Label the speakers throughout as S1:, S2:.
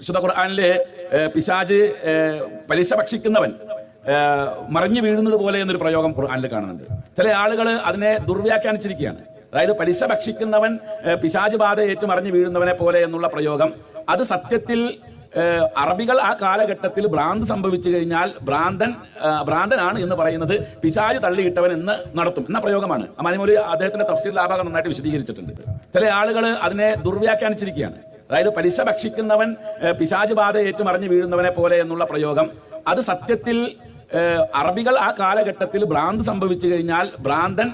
S1: വിശുദ്ധ ഖുർആാനിലെ പിശാജ് പലിശ ഭക്ഷിക്കുന്നവൻ മറിഞ്ഞു വീഴുന്നത് പോലെ എന്നൊരു പ്രയോഗം ഖുർആാനിൽ കാണുന്നുണ്ട്. ചില ആളുകൾ അതിനെ ദുർവ്യാഖ്യാനിച്ചിരിക്കുകയാണ്. അതായത് പലിശ ഭക്ഷിക്കുന്നവൻ പിശാജ് ബാധ ഏറ്റു മറിഞ്ഞു വീഴുന്നവനെ പോലെ എന്നുള്ള പ്രയോഗം. അത് സത്യത്തിൽ അറബികൾ ആ കാലഘട്ടത്തിൽ ഭ്രാന്ത് സംഭവിച്ചു കഴിഞ്ഞാൽ ഭ്രാന്തൻ ഭ്രാന്തനാണ് എന്ന് പറയുന്നത് പിശാജ് തള്ളിയിട്ടവൻ എന്ന് നടത്തും. എന്ന പ്രയോഗമാണ്. അമാനിമൊരു അദ്ദേഹത്തിന്റെ തഫ്സീൽ ലാഭാഗം നന്നായിട്ട് വിശദീകരിച്ചിട്ടുണ്ട്. ചില ആളുകൾ അതിനെ ദുർവ്യാഖ്യാനിച്ചിരിക്കുകയാണ്. അതായത് പലിശ ഭക്ഷിക്കുന്നവൻ പിശാജ് ബാധ ഏറ്റുമറിഞ്ഞു വീഴുന്നവനെ പോലെ എന്നുള്ള പ്രയോഗം. അത് സത്യത്തിൽ അറബികൾ ആ കാലഘട്ടത്തിൽ ഭ്രാന്ത് സംഭവിച്ചു കഴിഞ്ഞാൽ ഭ്രാന്തൻ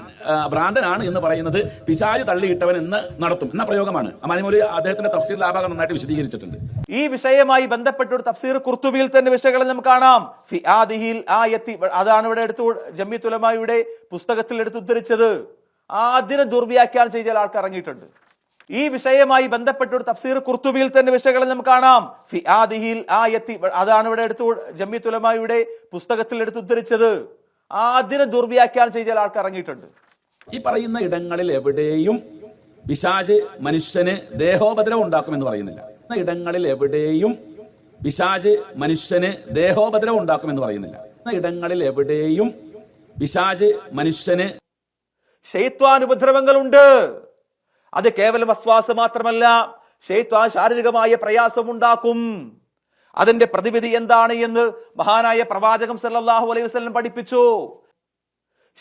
S1: ഭ്രാന്തനാണ് എന്ന് പറയുന്നത് പിശാജ് തള്ളിയിട്ടവൻ എന്ന് നടത്തും. എന്ന പ്രയോഗമാണ്. അമാനിമൊരു അദ്ദേഹത്തിന്റെ തഫ്സീർ ലാഭാഗം നന്നായിട്ട് വിശദീകരിച്ചിട്ടുണ്ട്.
S2: ഈ വിഷയമായി ബന്ധപ്പെട്ട ഒരു തഫ്സീർ കുർത്തുബിയിൽ തന്നെ വിഷയങ്ങൾ നമുക്ക് കാണാം. ഫിആദിഹിൽ ആയത്തി അതാണ് ഇവിടെ എടുത്തു ജമ്മിത്തുലമായുടെ പുസ്തകത്തിൽ എടുത്ത് ഉദ്ധരിച്ചത്. അതിനെ ദുർവ്യാഖ്യാനം ചെയ്ത ആൾക്ക് ഇറങ്ങിയിട്ടുണ്ട്. ഈ വിഷയമായി ബന്ധപ്പെട്ട ഒരു തഫ്സീർ കുർത്തുബിയിൽ തന്നെ വിഷയങ്ങൾ നമുക്ക് കാണാം. ഫിആദിഹിൽ ആയത്തി അതാണ് ഇവിടെ എടുത്തു ജമ്മിത്തുലമായുടെ പുസ്തകത്തിൽ എടുത്ത് ഉദ്ധരിച്ചത്. ആദ്യം ദുർവ്യാഖ്യാനം ചെയ്ത ആൾക്ക് ഇറങ്ങിയിട്ടുണ്ട്.
S1: ഈ പറയുന്ന ഇടങ്ങളിൽ എവിടെയും പിശാജ് മനുഷ്യന് ദേഹോപദ്രവം ഉണ്ടാക്കുമെന്ന് പറയുന്നില്ല. ഇടങ്ങളിൽ എവിടെയും പിശാജ് മനുഷ്യന് ദേഹോപദ്രവം ഉണ്ടാക്കുമെന്ന് പറയുന്നില്ല. ഇടങ്ങളിൽ എവിടെയും പിശാജ് മനുഷ്യന്
S2: ശൈത്വാനുപദ്രവങ്ങളുണ്ട് അത് കേവലം വസ്വാസ് മാത്രമല്ല ഷെയ്ത്വാൻ ശാരീരികമായ പ്രയാസമുണ്ടാക്കും. അതിന്റെ പ്രതിവിധി എന്താണ് എന്ന് മഹാനായ പ്രവാചകം സല്ലാഹു അലൈഹി വസ്ലം പഠിപ്പിച്ചു.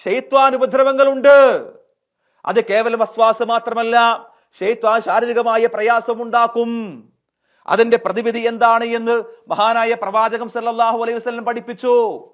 S2: ഷെയ്ത്വാൻ ഉപദ്രവങ്ങളുണ്ട്. അത് കേവലം വസ്വാസ് മാത്രമല്ല ഷെയ്ത്വാൻ ശാരീരികമായ പ്രയാസമുണ്ടാക്കും. അതിന്റെ പ്രതിവിധി എന്താണ് എന്ന് മഹാനായ പ്രവാചകം സല്ലാഹു അലൈഹി വസ്ലം പഠിപ്പിച്ചു.